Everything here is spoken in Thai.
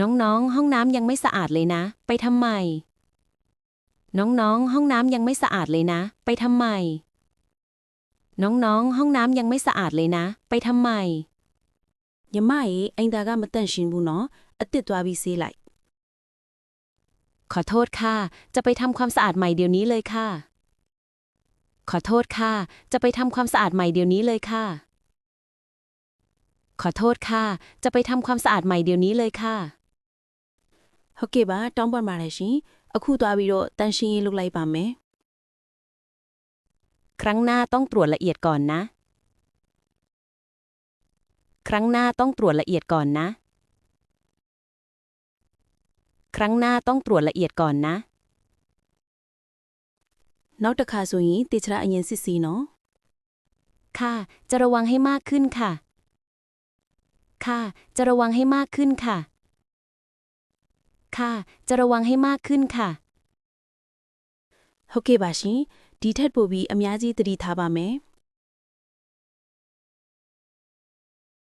น้องๆ ห้องน้ำยังไม่สะอาดเลยนะ ไปทำไม น้องๆ ห้องน้ำยังไม่สะอาดเลยนะ ไปทำไม น้องๆ ห้องน้ำยังไม่สะอาดเลยนะ ไปทำไม ညီမရေအိမ်သားကမတန့်ရှင်းဘူးနော်အစ်စ်သွားပြီးဆေးလိုက် ขอโทษค่ะ จะไปทำความสะอาดใหม่เดี๋ยวนี้เลยค่ะ ขอโทษค่ะ จะไปทำความสะอาดใหม่เดี๋ยวนี้เลยค่ะ ขอโทษค่ะ จะไปทำความสะอาดใหม่เดี๋ยวนี้เลยค่ะ ဟုတ်ကဲ့ပါတောင်းပန်ပါတယ်ရှင်အခုသွားပြီးတော့တန့်ရှင်းရေးလုပ်လိုက်ပါမယ် ครั้งหน้าต้องตรวจละเอียดก่อนนะ ครั้งหน้าต้องตรวจละเอียดก่อนนะ ครั้งหน้าต้องตรวจละเอียดก่อนนะ နောက်တစ်ခါဆိုရင်တေချရာအရင်စစ်စီနော် ค่ะ จะระวังให้มากขึ้นค่ะ ค่ะ จะระวังให้มากขึ้นค่ะ ค่ะ จะระวังให้มากขึ้นค่ะ ဟုတ်ကဲ့ပါရှင်ဒီထက်ပိုပြီးအများကြီးသတိထားပါမယ်